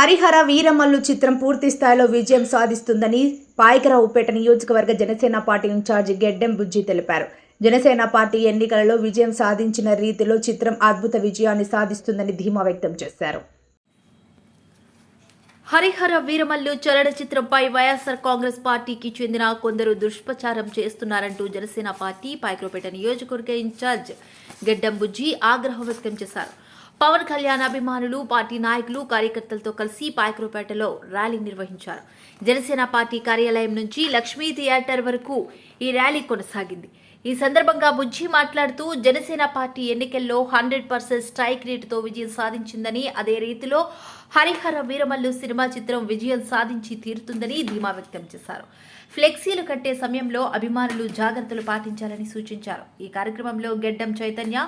హరిహర వీరమల్లు చిత్రం పూర్తి స్థాయిలో విజయం సాధిస్తుందని పాయకరావుపేట నియోజకవర్గ Janasena party in charge Geddam Bujji తెలిపారు. జనసేన పార్టీ ఎన్నికలలో విజయం సాధించిన రీతిలో చిత్రం అద్భుత విజయాన్ని సాధిస్తుందని ధీమా వ్యక్తం చేశారు. హరిహర వీరమల్లు చలనచిత్రంపై వైఎస్ఆర్ కాంగ్రెస్ పార్టీకి చెందిన కొందరు దుష్ప్రచారం చేస్తున్నారంటూ జనసేన పార్టీ పాయకరావుపేట నియోజకవర్గ ఇన్ఛార్జ్ గెడ్డం బుజ్జి ఆగ్రహం వ్యక్తం చేశారు. పవన్ కళ్యాణ్ అభిమానులు పార్టీ నాయకులు కార్యకర్తలతో కలిసి పాయకరోపేటలో ర్యాలీ నిర్వహించారు. జనసేన పార్టీ కార్యాలయం నుంచి లక్ష్మీ థియేటర్ వరకు ఈ ర్యాలీ కొనసాగింది. ఈ సందర్భంగా బుజ్జి మాట్లాడుతూ జనసేన పార్టీ ఎన్నికల్లో హండ్రెడ్ పర్సెంట్ స్ట్రైక్ రేటుతో విజయం సాధించిందని అదే రీతిలో హరిహర వీరమల్లు సినిమా చిత్రం విజయం సాధించి తీరుతుందని ధీమా వ్యక్తం చేశారు. ఫ్లెక్సీలు కట్టే సమయంలో అభిమానులు జాగ్రత్తలు పాటించాలని సూచించారు. ఈ కార్యక్రమంలో గెడ్డం చైతన్య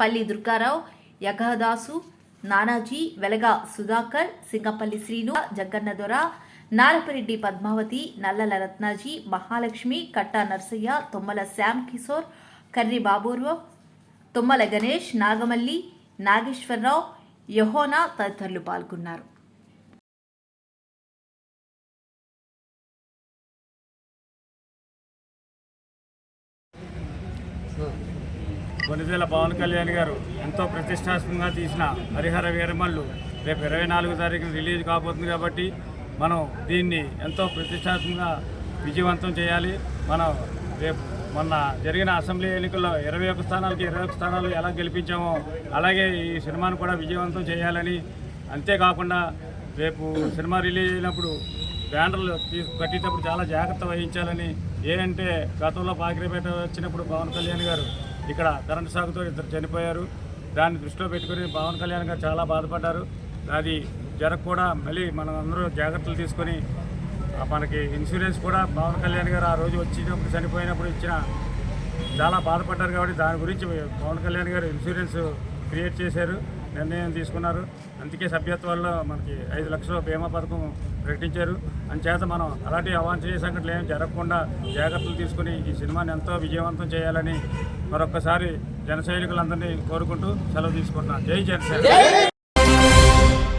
పల్లి దుర్గారావు యగదాసు నానాజీ వెలగా సుధాకర్ సింగపల్లి శ్రీను జగ్గన్న దొర నారపరెడ్డి పద్మావతి నల్లల రత్నాజీ మహాలక్ష్మి కట్టా నర్సయ్య తొమ్మల శ్యామ్ కిషోర్ కర్రి బాబూర్వం తొమ్మల గణేష్ నాగమల్లి నాగేశ్వరరావు యహోనా తదితరులు పాల్గొన్నారు. కొనిదెల పవన్ కళ్యాణ్ గారు ఎంతో ప్రతిష్టాత్మకంగా తీసిన హరిహర వీరమల్లు రేపు ఇరవై నాలుగో తారీఖున రిలీజ్ కాబోతుంది కాబట్టి మనం దీన్ని ఎంతో ప్రతిష్టాత్మకంగా విజయవంతం చేయాలి. మనం రేపు మొన్న జరిగిన అసెంబ్లీ ఎన్నికల్లో ఇరవై ఒక్క స్థానాలకి ఇరవై ఒక్క స్థానాలు ఎలా గెలిపించామో అలాగే ఈ సినిమాను కూడా విజయవంతం చేయాలని అంతేకాకుండా రేపు సినిమా రిలీజ్ అయినప్పుడు బ్యానర్లు తీసు కట్టేటప్పుడు చాలా జాగ్రత్త వహించాలని ఏ అంటే గతంలో పాకిరిపేట వచ్చినప్పుడు పవన్ కళ్యాణ్ గారు ఇక్కడ కరెంటు సాగుతో ఇద్దరు చనిపోయారు. దాన్ని దృష్టిలో పెట్టుకుని పవన్ కళ్యాణ్ గారు చాలా బాధపడ్డారు. అది జరగకుండా మళ్ళీ మనం అందరూ జాగ్రత్తలు తీసుకొని మనకి ఇన్సూరెన్స్ కూడా పవన్ కళ్యాణ్ గారు ఆ రోజు వచ్చినప్పుడు చనిపోయినప్పుడు ఇచ్చిన చాలా బాధపడ్డారు కాబట్టి దాని గురించి పవన్ కళ్యాణ్ గారు ఇన్సూరెన్స్ క్రియేట్ చేశారు. నిర్ణయం తీసుకున్నారు. అందుకే సభ్యత్వాల్లో మనకి ఐదు లక్షల బీమా పథకం ప్రకటించారు. అంచేత మనం అలాంటి అవాంఛనీయ సంఘటనలు ఏం జరగకుండా జాగ్రత్తలు తీసుకుని ఈ సినిమాని ఎంతో విజయవంతం చేయాలని మరొక్కసారి జన సైనికులందరినీ కోరుకుంటూ సెలవు తీసుకుంటున్నాను. జై జనసేన.